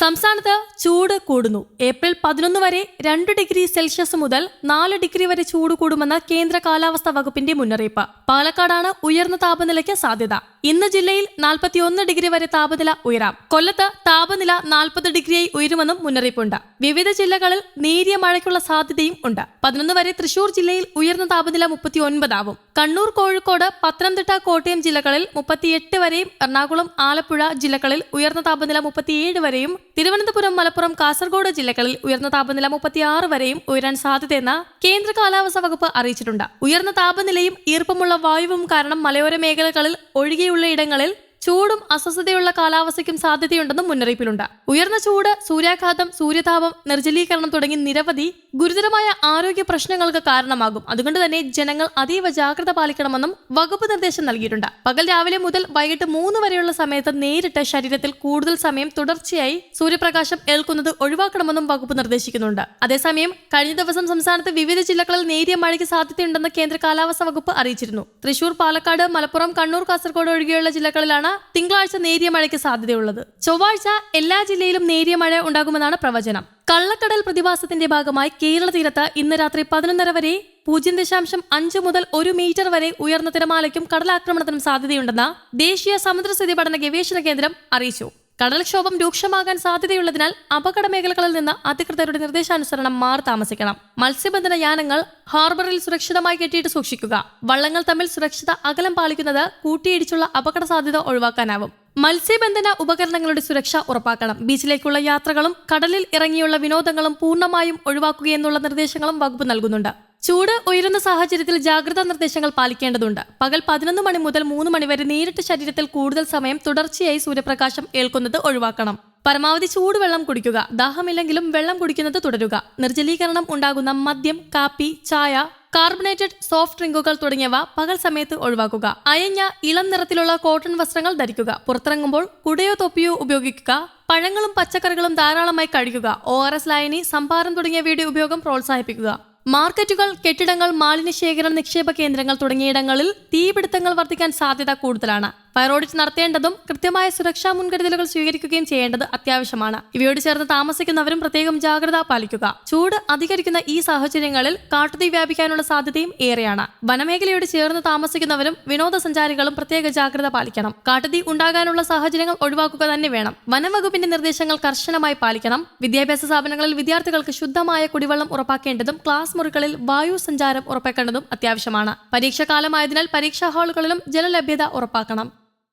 സംസ്ഥാനത്ത് ചൂട് കൂടുന്നു. ഏപ്രിൽ പതിനൊന്ന് വരെ രണ്ട് ഡിഗ്രി സെൽഷ്യസ് മുതൽ നാല് ഡിഗ്രി വരെ ചൂട് കൂടുമെന്ന കേന്ദ്ര കാലാവസ്ഥാ വകുപ്പിന്റെ മുന്നറിയിപ്പ്. പാലക്കാടാണ് ഉയർന്ന താപനിലയ്ക്ക് സാധ്യത. ഇന്ന് ജില്ലയിൽ നാൽപ്പത്തിയൊന്ന് ഡിഗ്രി വരെ താപനില ഉയരാം. കൊല്ലത്ത് താപനില നാൽപ്പത് ഡിഗ്രിയായി ഉയരുമെന്നും മുന്നറിയിപ്പുണ്ട്. വിവിധ ജില്ലകളിൽ നേരിയ മഴയ്ക്കുള്ള സാധ്യതയും ഉണ്ട്. പതിനൊന്ന് വരെ തൃശൂർ ജില്ലയിൽ ഉയർന്ന താപനില മുപ്പത്തി ഒൻപതാവും കണ്ണൂർ കോഴിക്കോട് പത്തനംതിട്ട കോട്ടയം ജില്ലകളിൽ മുപ്പത്തിയെട്ട് വരെയും എറണാകുളം ആലപ്പുഴ ജില്ലകളിൽ ഉയർന്ന താപനില മുപ്പത്തിയേഴ് വരെയും തിരുവനന്തപുരം മലപ്പുറം കാസർഗോഡ് ജില്ലകളിൽ ഉയർന്ന താപനില മുപ്പത്തിയാറ് വരെയും ഉയരാൻ സാധ്യതയെന്ന് കേന്ദ്ര കാലാവസ്ഥാ വകുപ്പ് അറിയിച്ചിട്ടുണ്ട്. ഉയർന്ന താപനിലയും ഈർപ്പമുള്ള വായുവും കാരണം മലയോര മേഖലകളിൽ ഒഴികെയുള്ള ഇടങ്ങളിൽ ചൂടും അസ്വസ്ഥതയുള്ള കാലാവസ്ഥയ്ക്കും സാധ്യതയുണ്ടെന്നും മുന്നറിയിപ്പിലുണ്ട്. ഉയർന്ന ചൂട് സൂര്യാഘാതം സൂര്യതാപം നിർജലീകരണം തുടങ്ങി നിരവധി ഗുരുതരമായ ആരോഗ്യ പ്രശ്നങ്ങൾക്ക് കാരണമാകും. അതുകൊണ്ട് തന്നെ ജനങ്ങൾ അതീവ ജാഗ്രത പാലിക്കണമെന്നും വകുപ്പ് നിർദ്ദേശം നൽകിയിട്ടുണ്ട്. പകൽ രാവിലെ മുതൽ വൈകിട്ട് മൂന്ന് വരെയുള്ള സമയത്ത് നേരിട്ട് ശരീരത്തിൽ കൂടുതൽ സമയം തുടർച്ചയായി സൂര്യപ്രകാശം ഏൽക്കുന്നത് ഒഴിവാക്കണമെന്നും വകുപ്പ് നിർദ്ദേശിക്കുന്നുണ്ട്. അതേസമയം കഴിഞ്ഞ ദിവസം സംസ്ഥാനത്ത് വിവിധ ജില്ലകളിൽ നേരിയ മഴയ്ക്ക് സാധ്യതയുണ്ടെന്ന് കേന്ദ്ര കാലാവസ്ഥാ വകുപ്പ് അറിയിച്ചിരുന്നു. തൃശൂർ പാലക്കാട് മലപ്പുറം കണ്ണൂർ കാസർഗോഡ് ഒഴികെയുള്ള ജില്ലകളിലാണ് തിങ്കളാഴ്ച നേരിയ മഴയ്ക്ക് സാധ്യതയുള്ളത്. ചൊവ്വാഴ്ച എല്ലാ ജില്ലയിലും നേരിയ മഴ ഉണ്ടാകുമെന്നാണ് പ്രവചനം. കള്ളക്കടൽ പ്രതിഭാസത്തിന്റെ ഭാഗമായി കേരള തീരത്ത് ഇന്ന് രാത്രി പതിനൊന്നര വരെ പൂജ്യം ദശാംശം അഞ്ച് മുതൽ ഒരു മീറ്റർ വരെ ഉയർന്ന തിരമാലയ്ക്കും കടലാക്രമണത്തിനും സാധ്യതയുണ്ടെന്ന് ദേശീയ സമുദ്രസ്ഥിതി പഠന ഗവേഷണ കേന്ദ്രം അറിയിച്ചു. കടൽക്ഷോഭം രൂക്ഷമാകാൻ സാധ്യതയുള്ളതിനാൽ അപകട മേഖലകളിൽ നിന്ന് അധികൃതരുടെ നിർദ്ദേശാനുസരണം മാറി താമസിക്കണം. മത്സ്യബന്ധന യാനങ്ങൾ ഹാർബറിൽ സുരക്ഷിതമായി കെട്ടിയിട്ട് സൂക്ഷിക്കുക. വള്ളങ്ങൾ തമ്മിൽ സുരക്ഷിത അകലം പാലിക്കുന്നത് കൂട്ടിയിടിച്ചുള്ള അപകട സാധ്യത ഒഴിവാക്കാനാവും. മത്സ്യബന്ധന ഉപകരണങ്ങളുടെ സുരക്ഷ ഉറപ്പാക്കണം. ബീച്ചിലേക്കുള്ള യാത്രകളും കടലിൽ ഇറങ്ങിയുള്ള വിനോദങ്ങളും പൂർണമായും ഒഴിവാക്കുകയെന്നുള്ള നിർദ്ദേശങ്ങളും വകുപ്പ് നൽകുന്നുണ്ട്. ചൂട് ഉയരുന്ന സാഹചര്യത്തിൽ ജാഗ്രതാ നിർദ്ദേശങ്ങൾ പാലിക്കേണ്ടതുണ്ട്. പകൽ പതിനൊന്ന് മണി മുതൽ മൂന്ന് മണി വരെ നേരിട്ട് ശരീരത്തിൽ കൂടുതൽ സമയം തുടർച്ചയായി സൂര്യപ്രകാശം ഏൽക്കുന്നത് ഒഴിവാക്കണം. പരമാവധി ചൂടുവെള്ളം കുടിക്കുക ദാഹമില്ലെങ്കിലും വെള്ളം കുടിക്കുന്നത് തുടരുക. നിർജലീകരണം ഉണ്ടാകുന്ന മദ്യം കാപ്പി ചായ കാർബണേറ്റഡ് സോഫ്റ്റ് ഡ്രിങ്കുകൾ തുടങ്ങിയവ പകൽ സമയത്ത് ഒഴിവാക്കുക. അയഞ്ഞ ഇളം നിറത്തിലുള്ള കോട്ടൺ വസ്ത്രങ്ങൾ ധരിക്കുക. പുറത്തിറങ്ങുമ്പോൾ കുടയോ തൊപ്പിയോ ഉപയോഗിക്കുക. പഴങ്ങളും പച്ചക്കറികളും ധാരാളമായി കഴിക്കുക. ഒ ആർ എസ് ലായനി സംഭാരം തുടങ്ങിയവയുടെ ഉപയോഗം പ്രോത്സാഹിപ്പിക്കുക. മാർക്കറ്റുകൾ കെട്ടിടങ്ങൾ മാലിന്യശേഖരണ നിക്ഷേപ കേന്ദ്രങ്ങൾ തുടങ്ങിയിടങ്ങളിൽ തീപിടുത്തങ്ങൾ വർദ്ധിക്കാൻ സാധ്യത കൂടുതലാണ്. ഫയർ ഓഡിറ്റ് നടത്തേണ്ടതും കൃത്യമായ സുരക്ഷാ മുൻകരുതലുകൾ സ്വീകരിക്കുകയും ചെയ്യേണ്ടത് അത്യാവശ്യമാണ്. ഇവയോട് ചേർന്ന് താമസിക്കുന്നവരും പ്രത്യേകം ജാഗ്രത പാലിക്കുക. ചൂട് അധികരിക്കുന്ന ഈ സാഹചര്യങ്ങളിൽ കാട്ടുതീ വ്യാപിക്കാനുള്ള സാധ്യതയും ഏറെയാണ്. വനമേഖലയോട് ചേർന്ന് താമസിക്കുന്നവരും വിനോദസഞ്ചാരികളും പ്രത്യേക ജാഗ്രത പാലിക്കണം. കാട്ടുതീ ഉണ്ടാകാനുള്ള സാഹചര്യങ്ങൾ ഒഴിവാക്കുക തന്നെ വേണം. വനംവകുപ്പിന്റെ നിർദ്ദേശങ്ങൾ കർശനമായി പാലിക്കണം. വിദ്യാഭ്യാസ സ്ഥാപനങ്ങളിൽ വിദ്യാർത്ഥികൾക്ക് ശുദ്ധമായ കുടിവെള്ളം ഉറപ്പാക്കേണ്ടതും ക്ലാസ് മുറികളിൽ വായു സഞ്ചാരം ഉറപ്പാക്കേണ്ടതും അത്യാവശ്യമാണ്. പരീക്ഷാകാലമായതിനാൽ പരീക്ഷാ ഹാളുകളിലും ജലലഭ്യത ഉറപ്പാക്കണം.